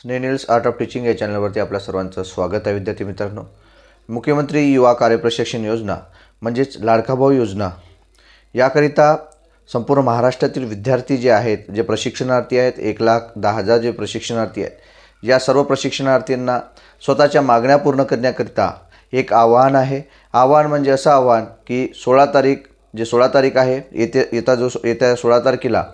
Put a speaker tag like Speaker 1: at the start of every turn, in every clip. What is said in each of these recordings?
Speaker 1: स्नेनिल्स art of teaching या चॅनलवरती आपल्या सर्वांचं स्वागत आहे विद्यार्थी मित्रांनो. मुख्यमंत्री युवा कार्यप्रशिक्षण योजना म्हणजेच लाडकाभाऊ योजना याकरिता संपूर्ण महाराष्ट्रातील विद्यार्थी जे आहेत जे प्रशिक्षणार्थी आहेत एक लाख दहा हजार जे प्रशिक्षणार्थी आहेत या सर्व प्रशिक्षणार्थींना स्वतःच्या मागण्या पूर्ण करण्याकरिता एक आव्हान आहे. आव्हान म्हणजे असं आव्हान की सोळा तारीख जे सोळा तारीख आहे येते येता जो येत्या सोळा तारखेला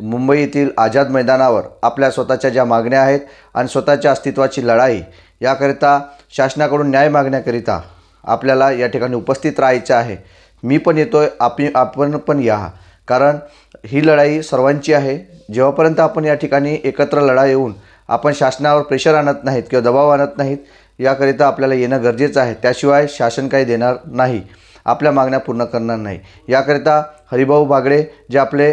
Speaker 1: मुंबईतील आझाद मैदानावर आपल्या स्वतःच्या ज्या मागण्या आहेत आणि स्वतःच्या अस्तित्वाची लढाई याकरिता शासनाकडून न्याय मागण्याकरिता आपल्याला या ठिकाणी उपस्थित राहायचं आहे. मी पण येतो आहे आपी आपण पण या. कारण ही लढाई सर्वांची आहे. जेव्हापर्यंत आपण या ठिकाणी एकत्र लढा येऊन आपण शासनावर प्रेशर आणत नाहीत किंवा दबाव आणत नाहीत याकरिता आपल्याला येणं गरजेचं आहे. त्याशिवाय शासन काही देणार नाही. आपल्या मागण्या पूर्ण करणार नाही. याकरिता हरिभाऊ बागडे जे आपले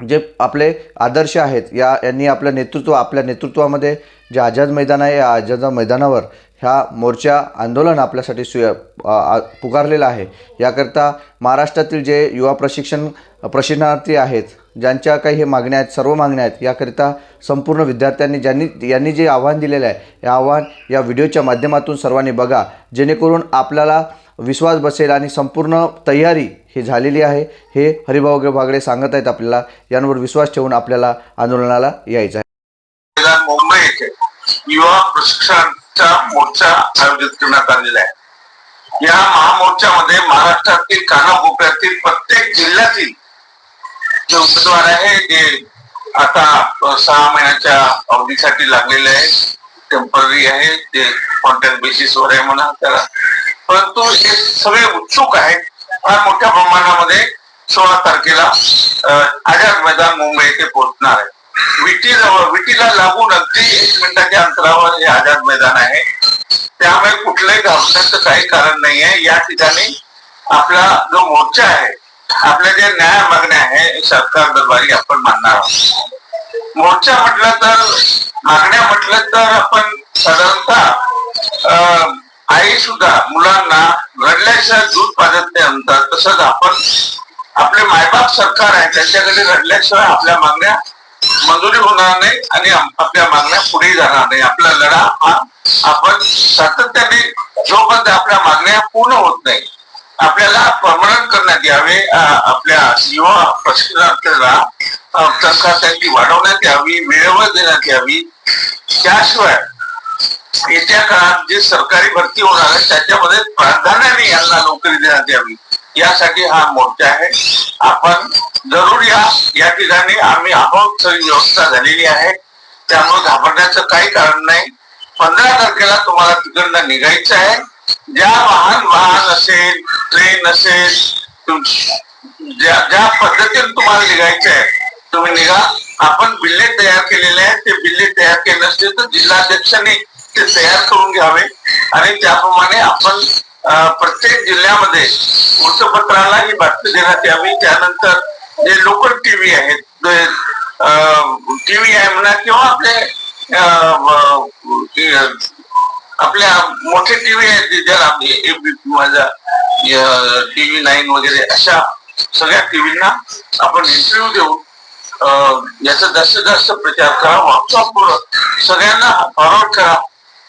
Speaker 1: जे आपले आदर्श आहेत या यांनी आपलं नेतृत्व आपल्या नेतृत्वामध्ये जे आझाद मैदान आहे या आझाद मैदानावर ह्या मोर्चा आंदोलन आपल्यासाठी सुय पुकारलेलं आहे. याकरता महाराष्ट्रातील जे युवा प्रशिक्षण प्रशिक्षणार्थी आहेत ज्यांच्या काही हे मागण्या आहेत सर्व मागण्या आहेत याकरिता संपूर्ण विद्यार्थ्यांनी ज्यांनी यांनी जे आव्हान दिलेलं आहे हे आव्हान या व्हिडिओच्या माध्यमातून सर्वांनी बघा. जेणेकरून आपल्याला विश्वास बसेल आणि संपूर्ण तयारी ही झालेली आहे. हे हरिभाऊ बागडे सांगत आहेत आपल्याला. यांवर विश्वास ठेवून आपल्याला आंदोलनाला यायचं आहे.
Speaker 2: मुंबई येथे युवा प्रशिक्षणाचा मोर्चा आयोजित करण्यात आलेला आहे. या महामोर्चामध्ये महाराष्ट्रातील कानाकोपऱ्यातील प्रत्येक जिल्ह्यातील जे उमेदवार आहे जे आता सहा महिन्याच्या अवधीसाठी लागलेले आहे टेंपररी आहे ते कॉन्ट्रॅक्ट बेसिसवर आहे म्हणा त्याला. परंतु हे सगळे उत्सुक आहेत. फार मोठ्या प्रमाणामध्ये सोळा तारखेला आझाद मैदान मुंबई येथे पोहोचणार आहे. विटी विटीला लागून अगदी एक मिनिटाच्या अंतरावर हे आझाद मैदान आहे. त्यामुळे कुठलंही घाबरण्याचं काही कारण नाही आहे. या ठिकाणी आपला जो मोर्चा आहे आपल्या ज्या न्याय मागण्या आहे सरकार दरबारी आपण मानणार आहोत. मोर्चा म्हटलं तर मागण्या म्हटलं तर आपण साधारणतः अं, आई सुद्धा मुलांना रडल्याशिवाय दूध पाजत नाही म्हणतात. तसंच आपण आपले मायबाप सरकार आहे त्यांच्याकडे रडल्याशिवाय आपल्या मागण्या मंजुरी होणार नाही आणि आपल्या मागण्या पुढे जाणार नाही. आपला लढा हा आपण सातत्याने जोपर्यंत आपल्या मागण्या पूर्ण होत नाही आपल्याला परमनंट करण्यात यावे आपल्या युवा प्रशिक्षणार्थीला तनखा त्यांची वाढवण्यात यावी वेळेवर देण्यात यावी. त्याशिवाय येत्या काळात जे सरकारी भरती होणार आहे त्याच्यामध्ये प्राधान्याने यांना नोकरी देण्यात यावी. यासाठी हा मोर्चा आहे. आपण जरूर या. या ठिकाणी आम्ही आहोत सगळी व्यवस्था झालेली आहे. त्यामुळे घाबरण्याचं काही कारण नाही. पंधरा तारखेला तुम्हाला तिकडनं निघायचं आहे. ज्या वाहन वाहन असेल ट्रेन असेल ज्या ज्या पद्धतीने तुम्हाला निघायचं आहे तुम्ही निघा. आपण बिल्ले तयार केलेले आहेत. ते बिल्ले तयार केले नसते तर जिल्हाध्यक्षांनी ते तयार करून घ्यावे. आणि त्याप्रमाणे आपण प्रत्येक जिल्ह्यामध्ये वृत्तपत्राला ही बातमी देण्यात यावी. त्यानंतर जे लोकल टीव्ही आहेत टीव्ही आहे म्हणा किंवा आपले आपल्या मोठे टीव्ही आहेत ज्याला एबीपी माझा टीव्ही नाईन वगैरे अशा सगळ्या टीव्हीना आपण इंटरव्ह्यू देऊ अं, याचा जास्तीत जास्त प्रचार करा. व्हॉट्सअपवर सगळ्यांना फॉरवर्ड करा.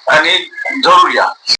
Speaker 2: आणि जरूर या.